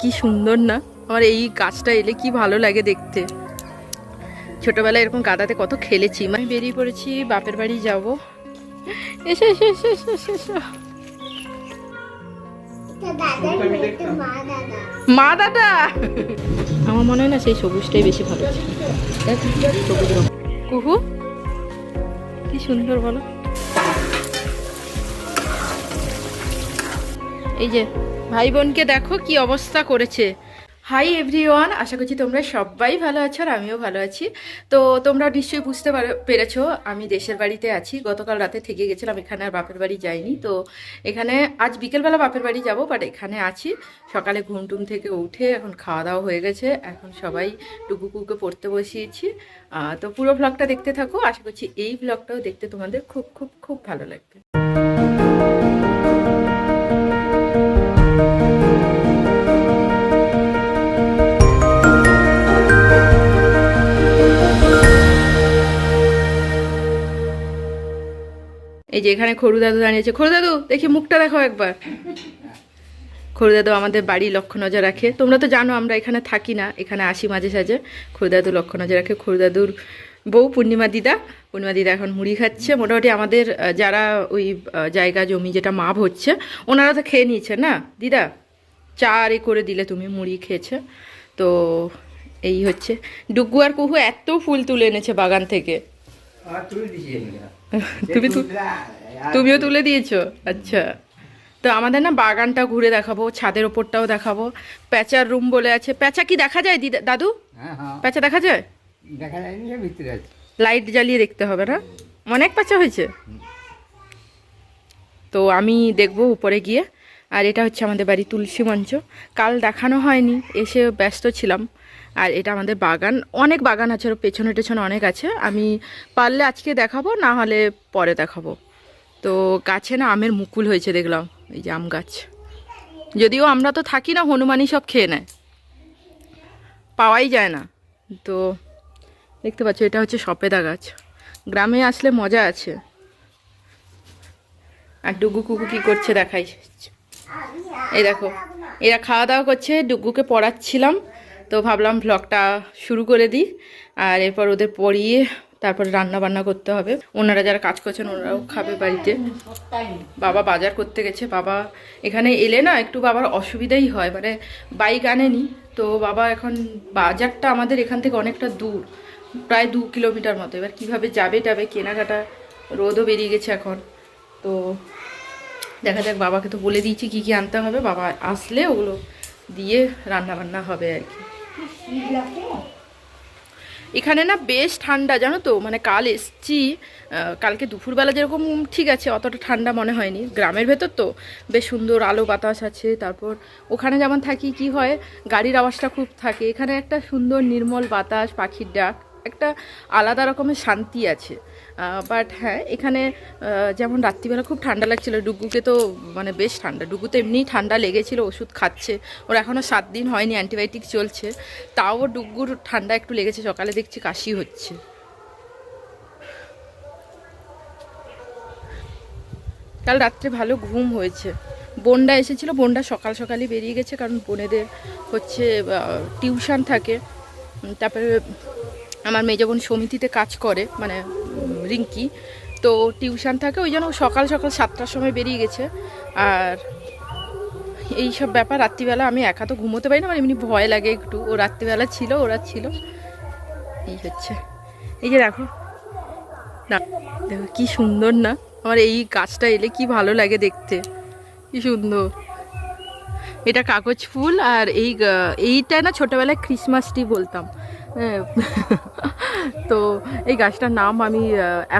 কি সুন্দর না? আমার এই গাছটা এলে কি ভালো লাগে দেখতে। ছোটবেলায় এরকম গাদাতে কত খেলেছি। আমি বেরিয়ে পড়েছি বাপের বাড়ি যাব। এসো এসো এসো এসো এসো এসো। মা দাদা। আমার মনে হয় না সেই সবুজটাই বেশি ভালো ছিল। সবুজ রঙ। কুহু কি সুন্দর বলো। এই যে ভাই বোনকে দেখো কি অবস্থা করেছে। হাই এভরিওয়ান আশা করছি তোমরা সবাই ভালো আছো আর আমিও ভালো আছি। তো তোমরা নিশ্চয়ই বুঝতে পার- পেরেছ, আমি দেশের বাড়িতে আছি। গতকাল রাতে থেকে গেছিলাম, এখানে আর বাপের বাড়ি যাইনি। তো এখানে আজ বিকেলবেলা বাপের বাড়ি যাব বাট এখানে আছি। সকালে ঘুম টুম থেকে উঠে এখন খাওয়া দাওয়া হয়ে গেছে। এখন সবাই টুকুকুকে পড়তে বসিয়েছি। তো পুরো ব্লগটা দেখতে থাকো। আশা করছি এই ব্লগটাও দেখতে তোমাদের খুব খুব খুব ভালো লাগবে। এই যে এখানে খরু দাদু দাঁড়িয়েছে। খরু দাদু, দেখি মুখটা দেখো একবার। খরু দাদু আমাদের বাড়ি লক্ষ্য নজর রাখে। তোমরা তো জানো আমরা এখানে থাকি না, এখানে আসি মাঝে সাঝে। খরু দাদু লক্ষ্য নজর রাখে। খরু দাদুর বউ পূর্ণিমা দিদা। পূর্ণিমা দিদা এখন মুড়ি খাচ্ছে। মোটামুটি আমাদের যারা ওই জায়গা, জমি যেটা মাপ হচ্ছে, ওনারা তো খেয়ে নিয়েছে না? দিদা, চা আর এ করে দিলে তুমি মুড়ি খেয়েছে। তো এই হচ্ছে। ডুগু আর কুহু এত ফুল তুলে এনেছে বাগান থেকে। তুমি তুমিও তুলে দিয়েছ? আচ্ছা। তো আমাদের না বাগানটা ঘুরে দেখাবো ছাদের ওপরটাও দেখাবো। প্যাচার রুম বলে আছে। প্যাচা কি দেখা যায় দিদা দাদু? হ্যাঁ, হ্যাঁ। প্যাচা দেখা যায়। লাইট জ্বালিয়ে দেখতে হবে না? অনেক প্যাচা হয়েছে। তো আমি দেখব উপরে গিয়ে। আর এটা হচ্ছে আমাদের বাড়ি তুলসী মঞ্চ। কাল দেখানো হয়নি এসে ব্যস্ত ছিলাম। আর এটা আমাদের বাগান। অনেক বাগান আছে, ওর পেছনে টেছনে অনেক আছে। আমি পারলে আজকে দেখাবো, না হলে পরে দেখাবো। তো গাছে না আমের মুকুল হয়েছে দেখলাম, এই যে আম গাছ। যদিও আমরা তো থাকি না, হনুমানই সব খেয়ে নেয়। পাওয়াই যায় না। তো দেখতে পাচ্ছ, এটা হচ্ছে সপেদা গাছ। গ্রামে আসলে মজা আছে। আর ডুগু কুকু কী করছে দেখাই। এই দেখো, এরা খাওয়া দাওয়া করছে, ডুগুকে পড়াচ্ছিলাম। তো ভাবলাম ভ্লগটা শুরু করে দিই। আর এরপর ওদের পড়িয়ে তারপরে রান্না বান্না করতে হবে। ওনারা যারা কাজ করছেন, ওনারাও খাবে বাড়িতে। বাবা বাজার করতে গেছে। বাবা এখানে এলে না একটু বাবার অসুবিধাই হয়। মানে বাইক আনেনি, তো বাবা এখন বাজারটা আমাদের এখান থেকে অনেকটা দূর। প্রায় দু কিলোমিটার মতো। এবার কীভাবে যাবে টাবে কেনাকাটা রোদও বেরিয়ে গেছে এখন। তো দেখা যাক, বাবাকে তো বলে দিয়েছি কি কি আনতে হবে। বাবা আসলে ওগুলো দিয়ে রান্না বান্না হবে আর কি। এখানে না বেশ ঠান্ডা, জানো তো? মানে কাল এসছি কালকে দুপুরবেলা যেরকম ঠিক আছে, অতটা ঠান্ডা মনে হয়নি। গ্রামের ভেতর তো বেশ সুন্দর আলো বাতাস আছে। তারপর ওখানে যেমন থাকি, কি হয়, গাড়ির আওয়াজটা খুব থাকে। এখানে একটা সুন্দর নির্মল বাতাস, পাখির ডাক। একটা আলাদা রকমের শান্তি আছে। বাট হ্যাঁ এখানে যেমন রাত্রিবেলা খুব ঠান্ডা লাগছিল, ডুগুকে তো মানে বেশ ঠান্ডা, ডুগু তো এমনিই ঠান্ডা লেগেছিল, ওষুধ খাচ্ছে। ওর এখনও সাত দিন হয়নি অ্যান্টিবায়োটিক চলছে। তাও ডুগুর ঠান্ডা একটু লেগেছে, সকালে দেখছি কাশি হচ্ছে। কাল রাত্রে ভালো ঘুম হয়েছে। বোনটা এসেছিল বোনটা সকাল সকালই বেরিয়ে গেছে, কারণ বোনেদের হচ্ছে টিউশন থাকে। তারপরে আমার মেয়ে বোন সমিতিতে কাজ করে মানে রিঙ্কি। তো টিউশন থাকে, ওই জন্য সকাল সকাল সাতটার সময় বেরিয়ে গেছে। আর এই সব ব্যাপার, রাত্রিবেলা আমি একা তো ঘুমোতে পারি না আমার এমনি ভয় লাগে একটু। ও রাত্রিবেলা ছিল, ওরা ছিল। এই হচ্ছে। এই যে দেখো। না, দেখো কি সুন্দর না? আমার এই গাছটা এলে কি ভালো লাগে দেখতে। কি সুন্দর। এটা কাগজ ফুল, আর এই, এইটা না ছোটবেলায় ক্রিসমাস ট্রি বলতাম। তো এই গাছটার নাম আমি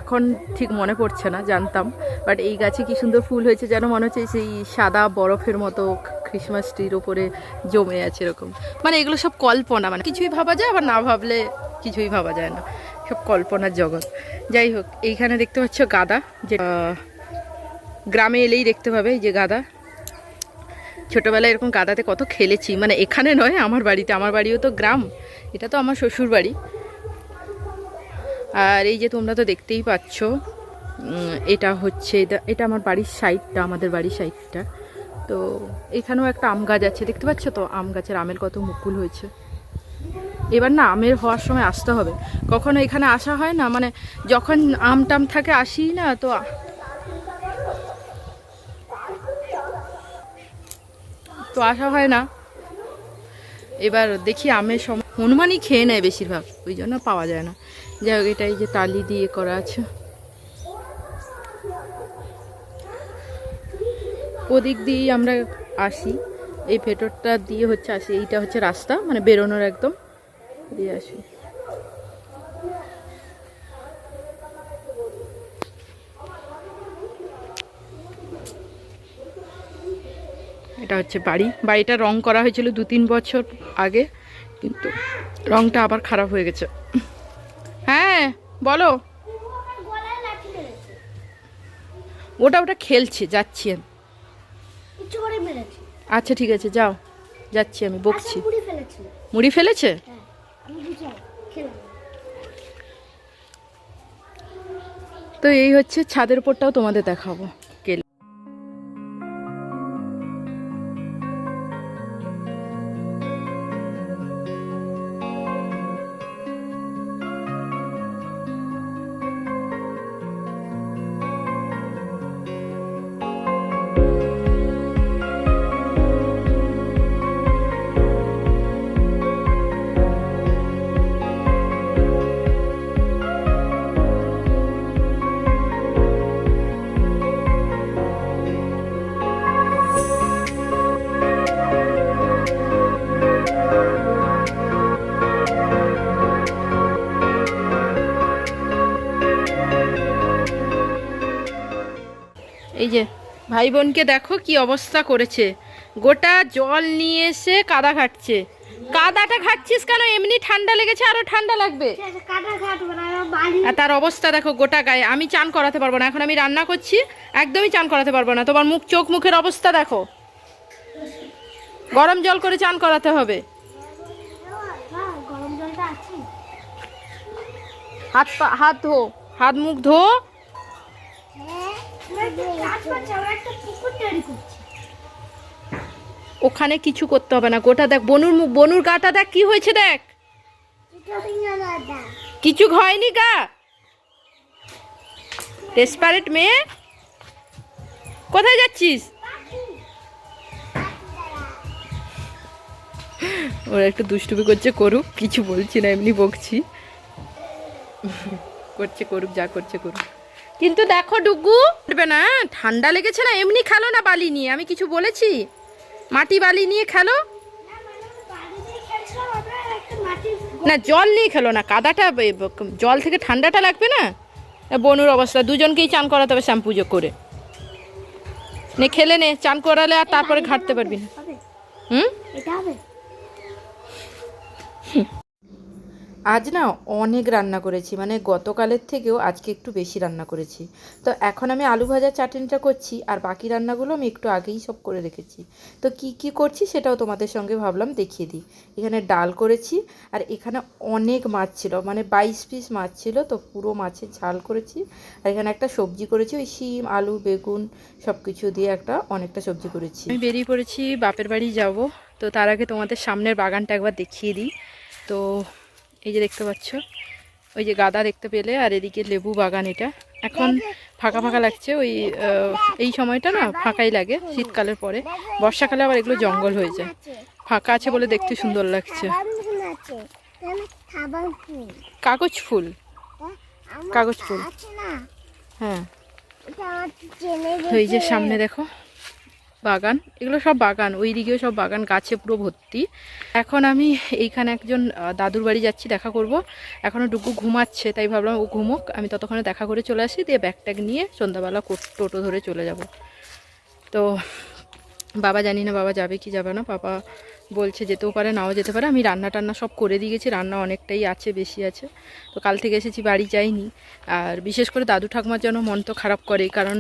এখন ঠিক মনে পড়ছে না, জানতাম। বাট এই গাছে কি সুন্দর ফুল হয়েছে যেন মনে হচ্ছে সেই সাদা বরফের মতো ক্রিসমাস ট্রির ওপরে জমে আছে এরকম। মানে এগুলো সব কল্পনা মানে কিছুই ভাবা যায়, আবার না ভাবলে কিছুই ভাবা যায় না। সব কল্পনার জগৎ। যাই হোক, এইখানে দেখতে পাচ্ছ গাদা, যে গ্রামে এলেই দেখতে পাবে যে গাদা। ছোটোবেলায় এরকম গাদাতে কত খেলেছি। মানে এখানে নয়, আমার বাড়িতে। আমার বাড়িও তো গ্রাম। এটা তো আমার শ্বশুর বাড়ি। আর এই যে তোমরা তো দেখতেই পাচ্ছ এটা হচ্ছে, এটা আমার বাড়ির সাইডটা, আমাদের বাড়ির সাইডটা। তো এখানেও একটা আম গাছ আছে। দেখতে পাচ্ছ তো? আম গাছের আমের কত মুকুল হয়েছে। এবার না, আমের হওয়ার সময় আসতে হবে। কখনো এখানে আসা হয় না? মানে যখন আম টাম থাকে আসি না। তো তো আসা হয় না। এবার দেখি আমের সময় হনুমানই খেয়ে নেয় বেশিরভাগ, ওই জন্য পাওয়া যায় না। যাই হোক, এটাই যে তালি দিয়ে করা আছে। ওদিক দিয়েই আমরা আসি। এই ভেতরটা দিয়ে হচ্ছে আসি, এইটা হচ্ছে রাস্তা মানে বেরোনোর একদম। দিয়ে আসি। এটা হচ্ছে বাড়ি। বাড়িটা রং করা হয়েছিল দু তিন বছর আগে, কিন্তু রংটা আবার খারাপ হয়ে গেছে। হ্যাঁ বলো। ওটা ওটা খেলছে, যাচ্ছি আমি। আচ্ছা ঠিক আছে, যাও। যাচ্ছি আমি, বকছি। মুড়ি ফেলেছে? তো এই হচ্ছে ছাদের উপরটাও তোমাদের দেখাবো। এই যে ভাই বোনকে দেখো কি অবস্থা করেছে। গোটা জল নিয়ে এসে কাদা ঘাটছে। কাদাটা ঘাটছিস কেন? এমনি ঠান্ডা লেগেছে আরও ঠান্ডা লাগবে। আর তার অবস্থা দেখো গোটা গায়ে। আমি চান করাতে পারব না এখন আমি রান্না করছি একদমই চান করাতে পারব না। তোমার মুখ চোখ মুখের অবস্থা দেখো। গরম জল করে চান করাতে হবে। হাত হাত ধো হাত মুখ ধো। ওখানে কিছু করতে হবে না। গোটা দেখ, বনুর মুখ বনুর গাটা দেখ, কি হয়েছে দেখ। কিছু হয়নি গা। ডেসপারেট মেয়ে। কোথায় যাচ্ছিস? ওরা একটু দুষ্টুমি করছে, করুক, কিছু বলছি না, এমনি বকছি। করছে, করুক, যা করছে, করুক। কিন্তু দেখো ডুগু। উঠবে না? ঠান্ডা লেগেছে না এমনি খেলো না বালি নিয়ে আমি কিছু বলেছি? মাটি বালি নিয়ে খেলো? না জল নিয়ে খেলো না কাদাটা জল থেকে ঠান্ডাটা লাগবে না? বনুর অবস্থা দুজনকেই চান করাতে হবে শ্যাম্পু যোগ করে। নে খেলে নে চান করালে আর তারপরে ঘাটতে পারবি না। হুম। আজ না অনেক রান্না করেছি মানে গতকালের থেকেও আজকে একটু বেশি রান্না করেছি। তো এখন আমি আলু ভাজা চাটনিটা করছি আর বাকি রান্নাগুলো আমি একটু আগেই সব করে রেখেছি। তো কি কি করছি সেটাও তোমাদের সঙ্গে ভাবলাম দেখিয়ে দিই। এখানে ডাল করেছি আর এখানে অনেক মাছ ছিল মানে বাইশ পিস মাছ ছিল, তো পুরো মাছের ঝাল করেছি। আর এখানে একটা সবজি করেছি, ওই শিম, আলু, বেগুন সব কিছু দিয়ে একটা অনেকটা সবজি করেছি। আমি বেরিয়ে পড়েছি বাপের বাড়ি যাব, তো তার আগে তোমাদের সামনের বাগানটা একবার দেখিয়ে দিই। তো এই যে দেখতে পাচ্ছ? ওই যে গাদা দেখতে পেলে আর এদিকে লেবু বাগান এটা। এখন ফাঁকা ফাঁকা লাগছে, ওই এই সময়টা না ফাঁকাই লাগে, শীতকালের পরে। বর্ষাকালে আবার এগুলো জঙ্গল হয়ে যায়। ফাঁকা আছে বলে দেখতে সুন্দর লাগছে। কাগজ ফুল। কাগজ ফুল। হ্যাঁ। এই যে সামনে দেখো। বাগান, এগুলো সব বাগান, ওই দিকেও সব বাগান, গাছে পুরো ভর্তি। এখন আমি এইখানে একজন দাদুর বাড়ি যাচ্ছি, দেখা করব। এখনও ডুকু ঘুমাচ্ছে, তাই ভাবলাম ও ঘুমুক, আমি ততক্ষণে দেখা করে চলে আসি, দিয়ে ব্যাগ ট্যাগ নিয়ে সন্ধ্যাবেলা টোটো ধরে চলে যাব। তো, বাবা জানি না বাবা যাবে কি যাবে না বাবা বলছে যেতেও পারে, নাও যেতে পারে। আমি রান্না টান্না সব করে দিয়ে গেছি, রান্না অনেকটাই আছে, বেশি আছে। তো কাল থেকে এসেছি, বাড়ি যাইনি। আর বিশেষ করে দাদু ঠাকুমার জন্য মন তো খারাপ করে, কারণ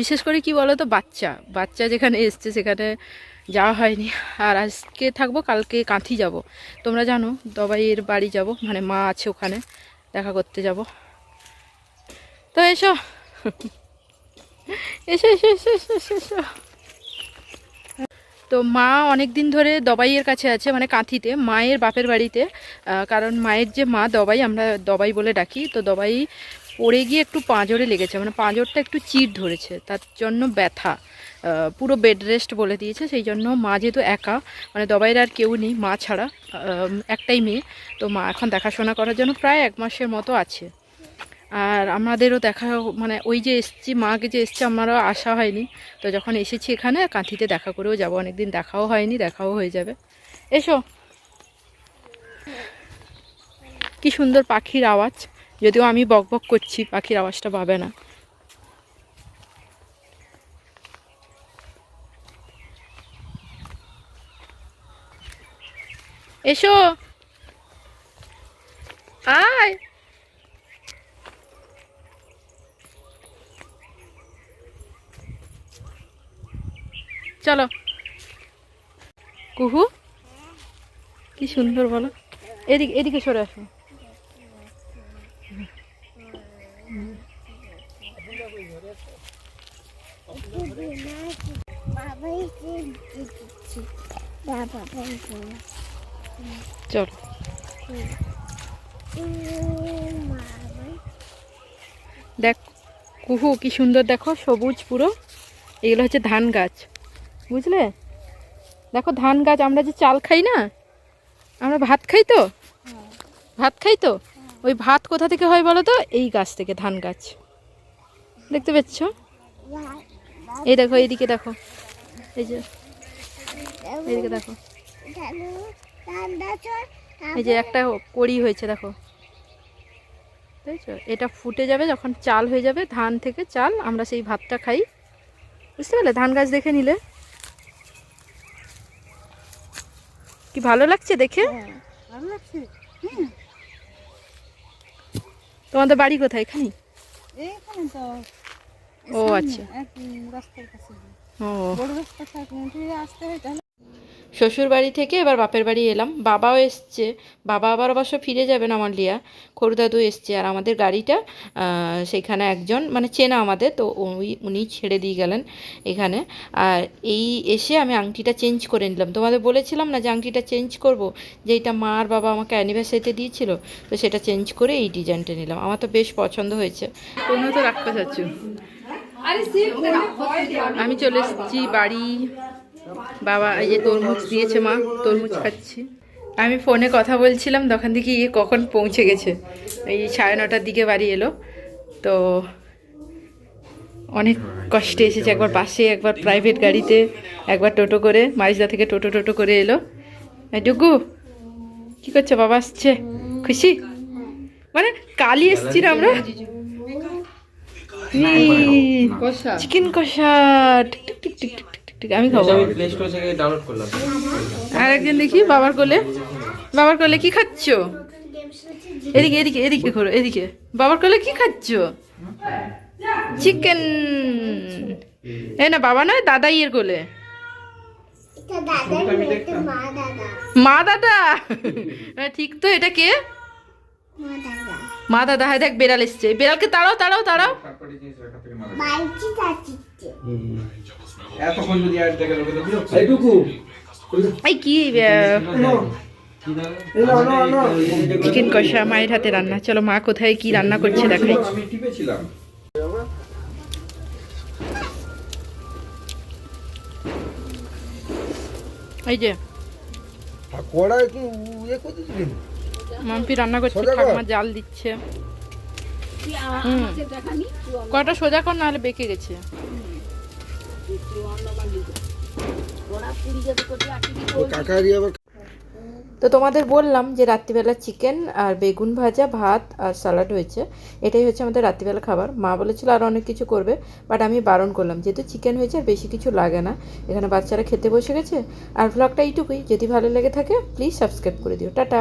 বিশেষ করে কি বলো তো বাচ্চা। বাচ্চা যেখানে এসছে, সেখানে যাওয়া হয়নি। আর আজকে থাকব, কালকে কাঁথি যাব। তোমরা জানো, দবাইয়ের বাড়ি যাব মানে মা আছে ওখানে, দেখা করতে যাব। তো এসো। এসো এসো এসো এসো এসো। তো মা অনেক দিন ধরে দবাইয়ের কাছে আছে মানে কাঁথিতে, মায়ের বাপের বাড়িতে। কারণ মায়ের যে মা দবাই, আমরা দবাই বলে ডাকি। তো দবাই পড়ে গিয়ে একটু পাঁজরে লেগেছে মানে পাঁজরটা একটু চির ধরেছে, তার জন্য ব্যথা। পুরো বেড রেস্ট বলে দিয়েছে, সেই জন্য মা যেহেতু একা মানে দবাইয়ের আর কেউ নেই, মা ছাড়া একটাই মেয়ে। তো মা এখন দেখাশোনা করার জন্য প্রায় এক মাসের মতো আছে। আর আমাদেরও দেখা মানে ওই যে এসছি, মাকে যে এসছে, আমারও আসা হয়নি। তো যখন এসেছি এখানে, কাঁথিতে দেখা করেও যাব। অনেকদিন দেখাও হয়নি, দেখাও হয়ে যাবে। এসো। কি সুন্দর পাখির আওয়াজ। যদিও আমি বক বক করছি, পাখির আওয়াজটা পাবে না। এসো। আয়। চলো। কুহু? কি সুন্দর বলো। এদিকে এদিকে সরে আসো। চলো। দেখ কুহু কি সুন্দর দেখো সবুজ পুরো। এগুলো হচ্ছে ধান গাছ। বুঝলে? দেখো ধান গাছ, আমরা যে চাল খাই না, আমরা ভাত খাই তো? ভাত খাই তো? ওই ভাত কোথা থেকে হয় বলো তো? এই গাছ থেকে, ধান গাছ। দেখতে পাচ্ছ এই দেখো, এইদিকে দেখো। এই যে, এইদিকে দেখো। এই যে একটা কড়ি হয়েছে, দেখো। বুঝেছ এটা ফুটে যাবে যখন চাল হয়ে যাবে, ধান থেকে চাল, আমরা সেই ভাতটা খাই। বুঝতে পারলে? ধান গাছ দেখে নিলে। কি ভালো লাগছে দেখে? ভালো লাগছে। তোমাদের বাড়ি কোথায় এখানে? এইখানে তো। ও আচ্ছা। ও। শ্বশুর বাড়ি থেকে এবার বাপের বাড়ি এলাম। বাবাও এসছে। বাবা আবার অবশ্য ফিরে যাবেন আমার লিয়া খরুদাদু এসছে আর আমাদের গাড়িটা সেখানে একজন মানে চেনা আমাদের তো ওই উনি ছেড়ে দিয়ে গেলেন এখানে। আর এই এসে আমি আংটিটা চেঞ্জ করে নিলাম। তোমাদের বলেছিলাম না যে আংটিটা চেঞ্জ করব? যে এটা মা আর বাবা আমাকে অ্যানিভার্সারিতে দিয়েছিল তো সেটা চেঞ্জ করে এই ডিজাইনটা নিলাম। আমার তো বেশ পছন্দ হয়েছে। কোনো তো রাক্ষস আছো। আমি চলে এসেছি বাড়ি। বাবা এই যে তরমুজ দিয়েছে মা তরমুজ খাচ্ছি। আমি ফোনে কথা বলছিলাম দোকান থেকে গিয়ে কখন পৌঁছে গেছে। এই সাড়ে নটার দিকে বাড়ি এলো। তো অনেক কষ্টে এসেছে একবার বাসে একবার প্রাইভেট গাড়িতে একবার টোটো করে মারিজদা থেকে টোটো টোটো করে এলো। এই ডুগু কি করছ? বাবা আসছে। খুশি? মানে কালই এসছি না আমরা চিকেন কষা টিক টিক টিক টিক টিক আমি খাব। আমি প্লে স্টোর থেকে ডাউনলোড করলাম। আর একজন দেখি বাবার কোলে। বাবার কোলে কি খাচ্ছ? এদিকে এদিকে এদিকে করো এদিকে। বাবার কোলে কি খাচ্ছ? চিকেন এ না বাবা নয় দাদাই এর কোলে। এটা দাদা এটা মা দাদা। মা দাদা? ঠিক তো এটা কে? মা দাদা। হ্যাঁ দেখ বেড়াল এসছে। বেড়ালকে তাড়াও তাড়াও তাড়াও। এতক্ষণ যদি আর দেখে লোকে তো বিরক্ত এইটুকু। এই কি চিকেন কষা মায়ের হাতে রান্না। চলো মা কোথায় কি রান্না করছে দেখাই। আমি টিপেছিলাম এই যে। মাম্পি রান্না করছে। ঠাকুমা জাল দিচ্ছে। কটা সোজা কর নাহলে বেঁকে গেছে। তো তোমাদের বললাম যে রাত্রিবেলা চিকেন আর বেগুন ভাজা, ভাত আর স্যালাড হয়েছে। এটাই হচ্ছে আমাদের রাত্রিবেলা খাবার। মা বলেছিল আর অনেক কিছু করবে বাট আমি বারণ করলাম, যেহেতু চিকেন হয়েছে আর বেশি কিছু লাগে না, এখানে বাচ্চারা খেতে বসে গেছে। আর ভ্লগটা এইটুকুই। যদি ভালো লেগে থাকে প্লিজ সাবস্ক্রাইব করে দিও। টাটা!